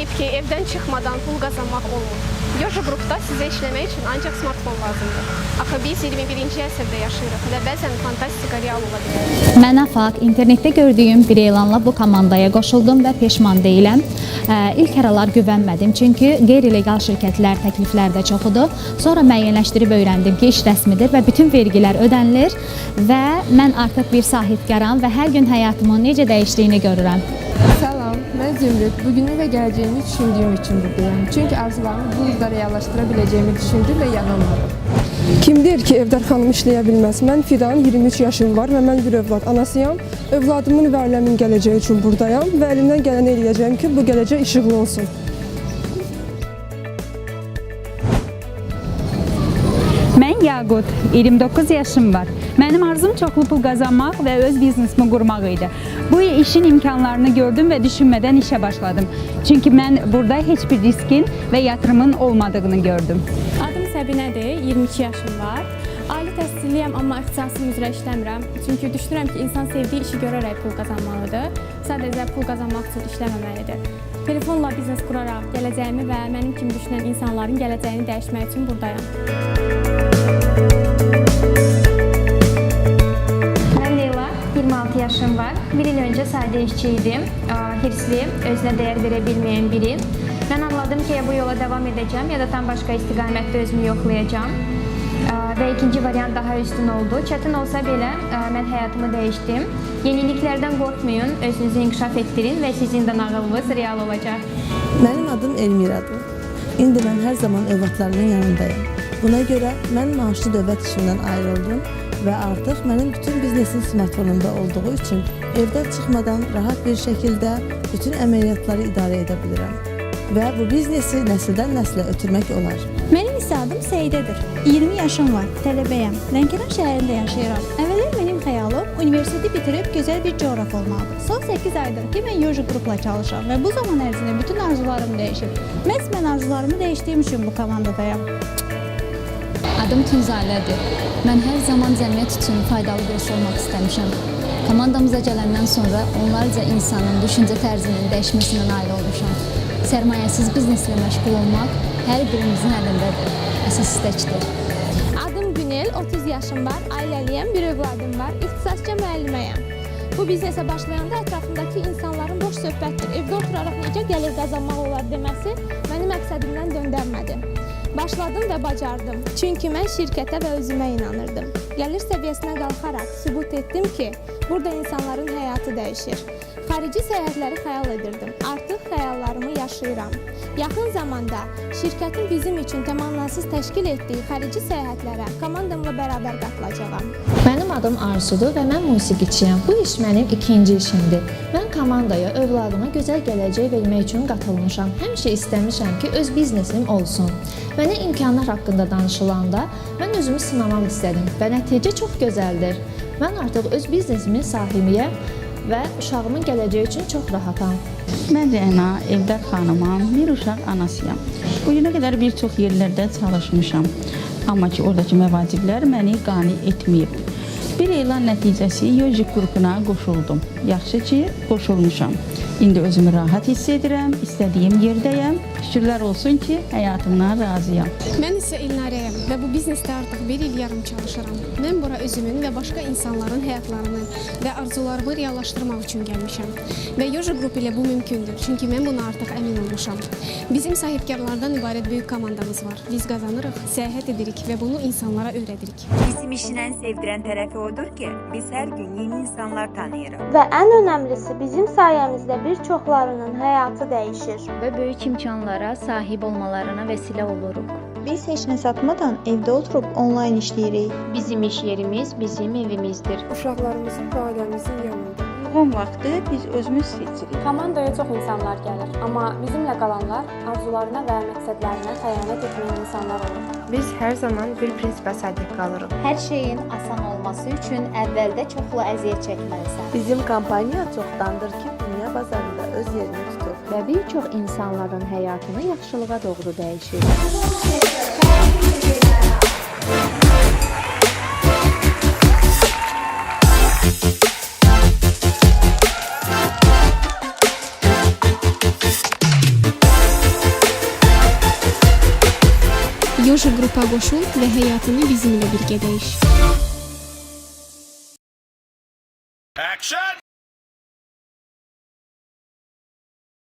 deyib ki, evdən çıxmadan pul qazanmaq olmur. Yoja qrupda sizə işləmək üçün ancaq smartfon lazımdır. Axı biz 21-ci əsrdə yaşayırıq və bəzən fantastika real ola bilər. Mən AFAQ internetdə gördüyüm bir elanla bu komandaya qoşuldum və peşman deyiləm. İlk aralar güvənmədim çünki qeyri-legal şirkətlər təklifləri də çox idi. Sonra müəyyənləşdirib öyrəndim ki, iş rəsmidir və bütün vergilər ödənilir və mən artıq bir sahibkaram və hər gün həyatımın necə dəyişdiyini görürəm. Mən Zümrüd. Bugünü və gələcəyimi düşündüyüm üçün buradayım. Çünki arzularımı bu ildə reallaşdıra biləcəyimi düşündüm və yanılmadım. Kim deyir ki, Evdar xanım işləyə bilməz? Fidan, 23 yaşım var və mən bir övlad anasıyam. Övladımın və ailəmin gələcəyi üçün buradayam və əlimdən gələni eləyəcəyəm ki, bu gələcək işıqlı olsun. Mən Yaqut, 29 yaşım var. Mənim arzum çoxlu pul qazanmaq və öz biznesimi qurmaq idi. Bu işin imkanlarını gördüm və düşünmədən işə başladım. Çünki mən burada heç bir riskin və yatırımın olmadığını gördüm. Adım Səbinədir, 22 yaşım var. Ali təhsilliyəm, amma ixtisasım üzrə işləmirəm. Çünki düşünürəm ki, insan sevdiyi işi görərək pul qazanmalıdır. Sadəcə pul qazanmaq üçün işləməməlidir. Telefonla biznes quraraq gələcəyimi və mənim kimi düşünən insanların gələcəyini dəyişmək üçün buradayam. Bir yıl önce sade işçiydim. Hirsliyim, özüne değer verebilmeyen biri. Ben anladım ki ya bu yola devam edeceğim ya da tam başka istikamette özümü yoklayacağım. Aa, Ve ikinci variant daha üstün oldu. Çetin olsa bile aa, ben hayatımı değiştim. Yeniliklerden korkmayın, özünüzü inkişaf ettirin ve sizin de nağılınız real olacak. Mənim adım Elmiradır. İndi mən hər zaman övladlarımın yanındayım. Buna görə mən maaşlı dövlət işimdən ayrıldım və artıq mənim bütün biznesim smartfonumda olduğu üçün evdən çıxmadan rahat bir şəkildə bütün əməliyyatları idarə edə bilirəm. Və bu biznesi nəsildən nəslə ötürmək olar. Mənim isə adım Seyidədir. 20 yaşım var, tələbəyəm. Lənkəran şəhərində yaşayıram. Əvvəllər mənim xəyalım universiteti bitirib gözəl bir coğraf olmalıdır. Son 8 aydır ki, mən yoji qrupla çalışıram və bu zaman ərzində bütün arzularım dəyişib. Məhz mən arzularımı dəyişdiyim üçün bu komandadayam. Adım Tunzalədir. Mən hər zaman cəmiyyət üçün faydalı birisi olmaq istəmişəm. Komandamıza gələndən sonra onlarca insanın düşüncə tərzinin dəyişməsinə nail olmuşam. Sərmayəsiz bizneslə məşğul olmaq hər birimizin əlindədir. Əsas istəkdir. Adım Günel, 30 yaşım var, ailəliyəm, bir övladım var, ixtisasca müəlliməyəm. Bu biznesə başlayanda ətrafımdakı insanların boş söhbətdir, evdə oturaraq necə gəlir qazanmaq olar deməsi məni məqsədimdən döndərmədi. Başladım və bacardım. Çünki mən şirkətə və özümə inanırdım. Gəlir səviyyəsinə qalxaraq sübut etdim ki, burada insanların həyatı dəyişir. Xarici səyahətləri xəyal edirdim. Artıq xəyallarımı yaşayıram. Yaxın zamanda şirkətin bizim üçün tamamlansız təşkil etdiyi xarici səyahətlərə komandamla bərabər qatılacağam. Mənim adım Arzudur və mən musiqiçiyəm. Bu iş mənim ikinci işimdir. Mən komandaya övladıma gözəl gələcək vermək üçün qatılmışam. Həmişə istəmişəm ki, öz biznesim olsun. Mənə imkanlar haqqında danışılanda mən özümü sınamaq istədim və nəticə çox gözəldir. Mən artıq öz biznesimin sahibiyəm və uşağımın gələcəyi üçün çox rahatam. Mən Rəna, Evdar xanımam, bir uşaq anasıyam. Bu günə qədər bir çox yerlərdə çalışmışam. Amma ki, oradakı məvaciblər məni qane etməyib. Bir elan nəticəsi Yojik qrupuna qoşuldum. Yaxşı ki, qoşulmuşam. İndi özümü rahat hiss edirəm, istədiyim yerdəyəm. Şükürlər olsun ki, həyatımdan razıyam. Mən isə Elnarəyəm və bu biznesdə artıq bir il yarım çalışıram. Mən bura özümün və başqa insanların həyatlarını və arzularımı reallaşdırmaq üçün gəlmişəm. Və Yoja qrup ilə bu mümkündür, çünki mən buna artıq əmin olmuşam. Bizim sahibkarlardan ibarət böyük komandamız var. Biz qazanırıq, səyahət edirik və bunu insanlara öyrədirik. Bizim işin en sevdiren tarafı odur ki biz her gün yeni insanlar tanıyoruz. Və ən önəmlisi bizim sayəmizdə bir çoxlarının həyatı dəyişir. Və böyük imkanlara sahib olmalarına vəsilə oluruq. Biz heç nə satmadan evdə oturub onlayn işləyirik. Bizim iş yerimiz bizim evimizdir. Uşaqlarımızın və ailəmizin yanında. Uyğun vaxtı biz özümüz seçirik. Komandaya çox insanlar gəlir, amma bizimlə qalanlar arzularına və məqsədlərinə xəyanət etməyən insanlar olur. Biz hər zaman bir prinsipə sadiq qalırıq. Hər şeyin asan olması üçün əvvəldə çoxlu əziyyət çəkməlisən. Bizim kampanya çoxdandır ki, dünya bazarında öz yerini və bir çox insanların həyatını yaxşılığa doğru dəyişir. Yoşa qrupa qoşul və həyatını bizimlə birgə dəyiş.